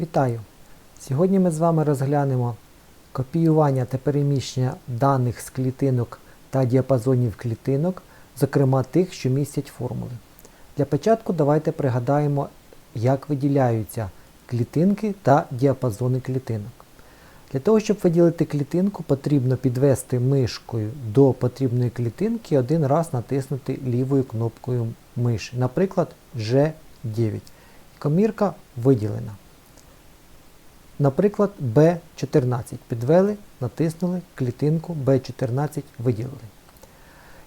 Вітаю! Сьогодні ми з вами розглянемо копіювання та переміщення даних з клітинок та діапазонів клітинок, зокрема тих, що містять формули. Для початку давайте пригадаємо, як виділяються клітинки та діапазони клітинок. Для того, щоб виділити клітинку, потрібно підвести мишкою до потрібної клітинки і один раз натиснути лівою кнопкою миші, наприклад, G9. Комірка виділена. Наприклад, B14 підвели, натиснули клітинку B14 виділили.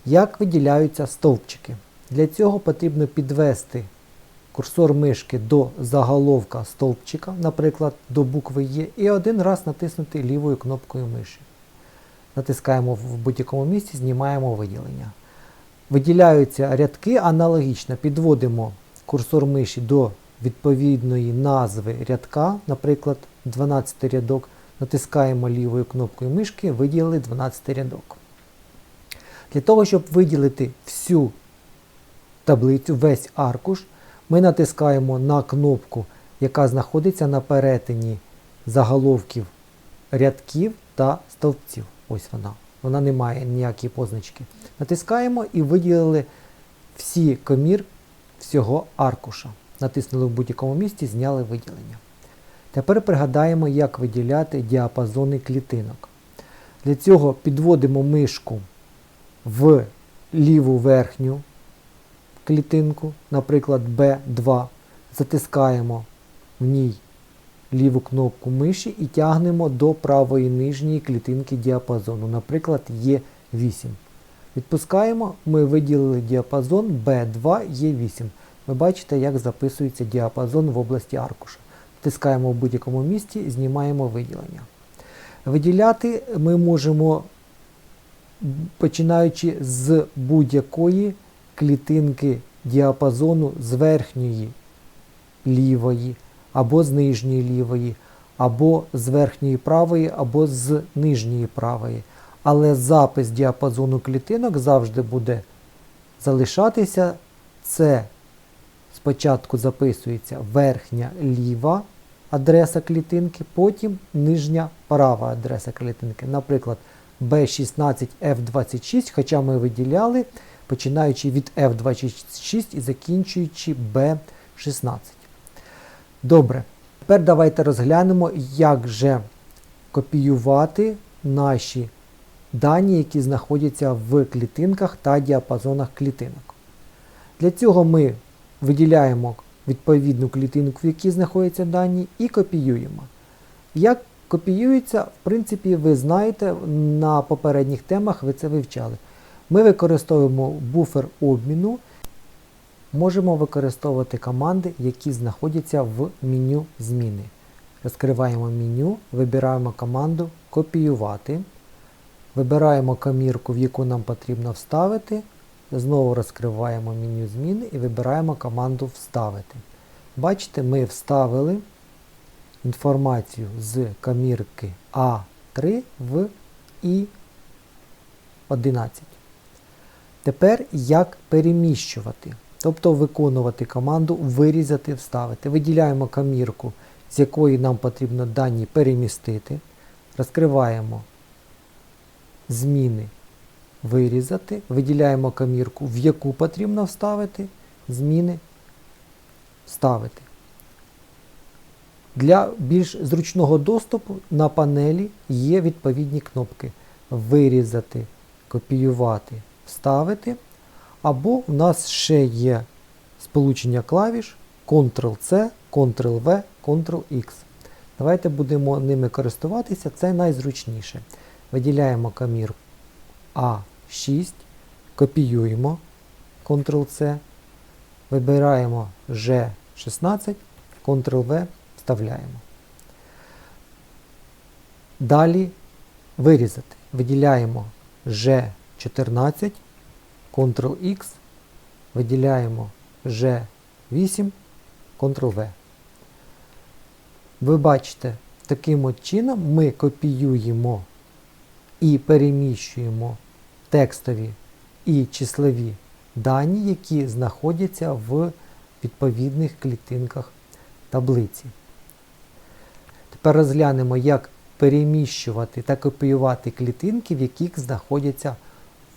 Як виділяються стовпчики? Для цього потрібно підвести курсор мишки до заголовка стовпчика, наприклад, до букви Є, і один раз натиснути лівою кнопкою миші. Натискаємо в будь-якому місці, знімаємо виділення. Виділяються рядки аналогічно, підводимо курсор миші до відповідної назви рядка, наприклад, 12 рядок, натискаємо лівою кнопкою мишки, виділили 12 рядок. Для того, щоб виділити всю таблицю, весь аркуш, ми натискаємо на кнопку, яка знаходиться на перетині заголовків рядків та стовпців. Ось вона. Вона не має ніякої позначки. Натискаємо і виділили всі комір всього аркуша. Натиснули в будь-якому місці, зняли виділення. Тепер пригадаємо, як виділяти діапазони клітинок. Для цього підводимо мишку в ліву верхню клітинку, наприклад, B2, затискаємо в ній ліву кнопку миші і тягнемо до правої нижньої клітинки діапазону, наприклад, Е8. Відпускаємо, ми виділили діапазон B2 Е8. Ви бачите, як записується діапазон в області аркуша. Тискаємо в будь-якому місці, знімаємо виділення. Виділяти ми можемо, починаючи з будь-якої клітинки діапазону з верхньої лівої, або з нижньої лівої, або з верхньої правої, або з нижньої правої. Але запис діапазону клітинок завжди буде залишатися. Це спочатку записується верхня ліва адреса клітинки, потім нижня права адреса клітинки. Наприклад, B16F26, хоча ми виділяли, починаючи від F26 і закінчуючи B16. Добре. Тепер давайте розглянемо, як же копіювати наші дані, які знаходяться в клітинках та діапазонах клітинок. Для цього ми виділяємо відповідну клітинку, в якій знаходяться дані, і копіюємо. Як копіюється, в принципі, ви знаєте, на попередніх темах ви це вивчали. Ми використовуємо буфер обміну, можемо використовувати команди, які знаходяться в меню зміни. Розкриваємо меню, вибираємо команду Копіювати. Вибираємо комірку, в яку нам потрібно вставити. Знову розкриваємо меню зміни і вибираємо команду Вставити. Бачите, ми вставили інформацію з комірки А3 в І11. Тепер як переміщувати, тобто виконувати команду Вирізати, вставити. Виділяємо комірку, з якої нам потрібно дані перемістити. Розкриваємо зміни вирізати, виділяємо комірку, в яку потрібно вставити, зміни вставити. Для більш зручного доступу на панелі є відповідні кнопки Вирізати, копіювати, вставити. Або в нас ще є сполучення клавіш Ctrl-C, Ctrl-V, Ctrl-X. Давайте будемо ними користуватися, це найзручніше. Виділяємо комірку А6, копіюємо Ctrl-C, вибираємо G16, Ctrl-V, вставляємо. Далі вирізати. Виділяємо G14, Ctrl-X, виділяємо G8, Ctrl-V. Ви бачите, таким от чином ми копіюємо і переміщуємо текстові і числові дані, які знаходяться в відповідних клітинках таблиці. Тепер розглянемо, як переміщувати та копіювати клітинки, в яких знаходяться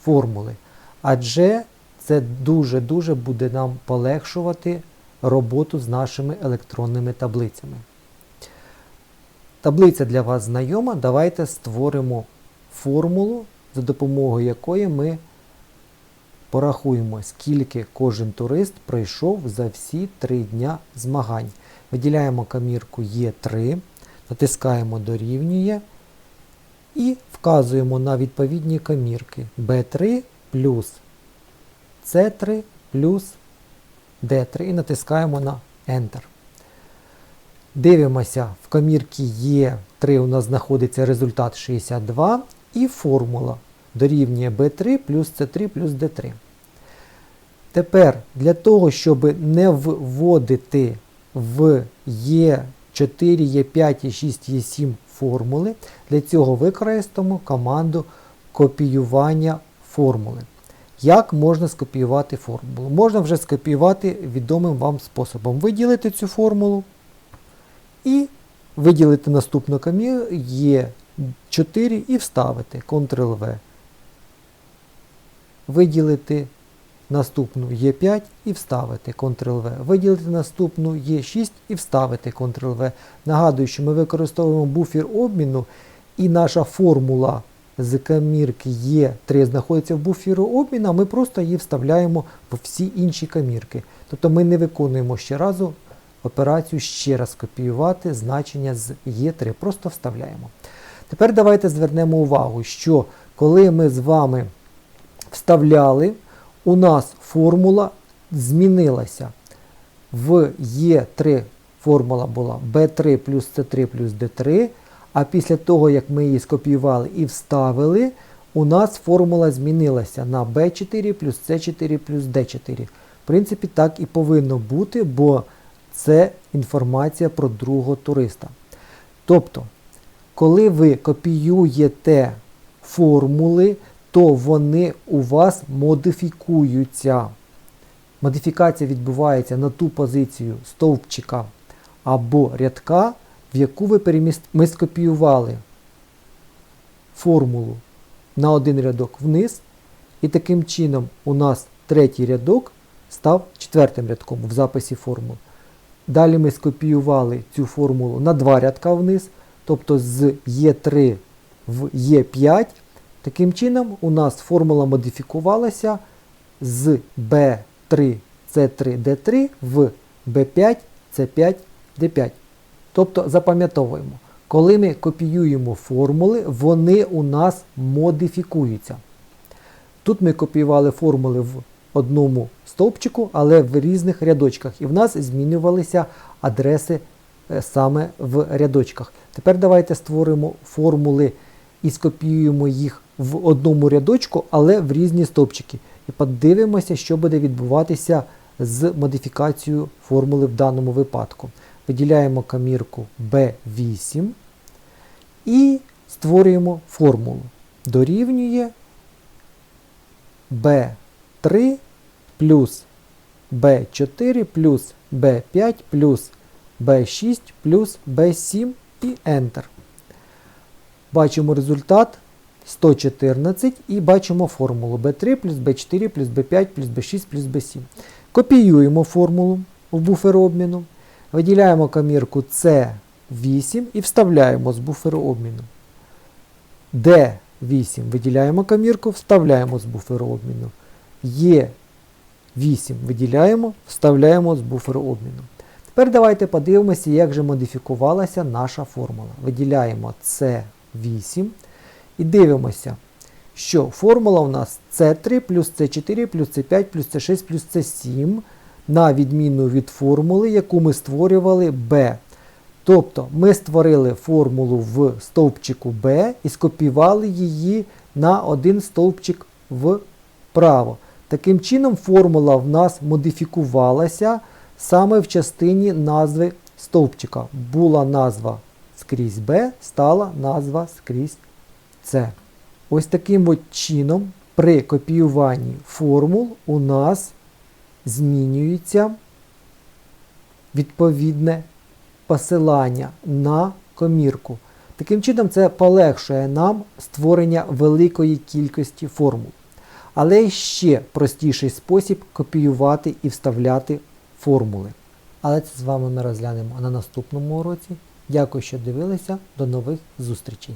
формули. Адже це дуже-дуже буде нам полегшувати роботу з нашими електронними таблицями. Таблиця для вас знайома. Давайте створимо формулу, за допомогою якої ми порахуємо, скільки кожен турист пройшов за всі три дня змагань. Виділяємо камірку Е3, натискаємо дорівнює і вказуємо на відповідні камірки B3 плюс C3 плюс D3 і натискаємо на Enter. Дивимося, в камірці Е3 у нас знаходиться результат 62 і формула дорівнює B3 плюс C3 плюс D3. Тепер для того, щоб не вводити в Е4, Е5, Е6, Е7 формули, для цього використаємо команду копіювання формули. Як можна скопіювати формулу? Можна вже скопіювати відомим вам способом. Виділити цю формулу і виділити наступну каміру Е4 і вставити Ctrl-V. Виділити наступну Е5 і вставити Ctrl-V. Виділити наступну Е6 і вставити Ctrl-V. Нагадую, що ми використовуємо буфер обміну і наша формула з камірки Е3 знаходиться в буфері обміну, а ми просто її вставляємо в всі інші камірки. Тобто ми не виконуємо ще разу операцію ще раз копіювати значення з Е3, просто вставляємо. Тепер давайте звернемо увагу, що коли ми з вами вставляли, у нас формула змінилася. В Е3 формула була B3 плюс С3 плюс D3. А після того, як ми її скопіювали і вставили, у нас формула змінилася на B4 плюс С4 плюс D4. В принципі, так і повинно бути, бо це інформація про другого туриста. Тобто, коли ви копіюєте формули, то вони у вас модифікуються. Модифікація відбувається на ту позицію стовпчика або рядка, в яку ви переміст... ми скопіювали формулу на один рядок вниз. І таким чином у нас третій рядок став четвертим рядком в записі формул. Далі ми скопіювали цю формулу на два рядка вниз, тобто з Е3 в Е5. Таким чином, у нас формула модифікувалася з B3 C3 D3 в B5 C5 D5. Тобто запам'ятовуємо, коли ми копіюємо формули, вони у нас модифікуються. Тут ми копіювали формули в одному стовпчику, але в різних рядочках. І в нас змінювалися адреси е, саме в рядочках. Тепер давайте створимо формули і скопіюємо їх в одному рядочку, але в різні стовпчики. І подивимося, що буде відбуватися з модифікацією формули в даному випадку. Виділяємо камірку B8 і створюємо формулу. Дорівнює B3 плюс B4 плюс B5 плюс B6 плюс B7 і Enter. Бачимо результат 114 і бачимо формулу B3 плюс B4 плюс B5 плюс B6 плюс B7. Копіюємо формулу в буфер обміну. Виділяємо камірку C8 і вставляємо з буферу обміну. D8 виділяємо камірку, вставляємо з буферу обміну. Е8 виділяємо, вставляємо з буферу обміну. Тепер давайте подивимося, як же модифікувалася наша формула. Виділяємо C8 і дивимося, що формула у нас C3 плюс C4 плюс C5 плюс C6 плюс C7 на відміну від формули, яку ми створювали B. Тобто ми створили формулу в стовпчику B і скопіювали її на один стовпчик вправо. Таким чином, формула в нас модифікувалася саме в частині назви стовпчика. Була назва скрізь B, стала назва скрізь C. Ось таким от чином при копіюванні формул у нас змінюється відповідне посилання на комірку. Таким чином, це полегшує нам створення великої кількості формул. Але ще простіший спосіб копіювати і вставляти формули. Але це з вами ми розглянемо на наступному уроці. Дякую, що дивилися. До нових зустрічей!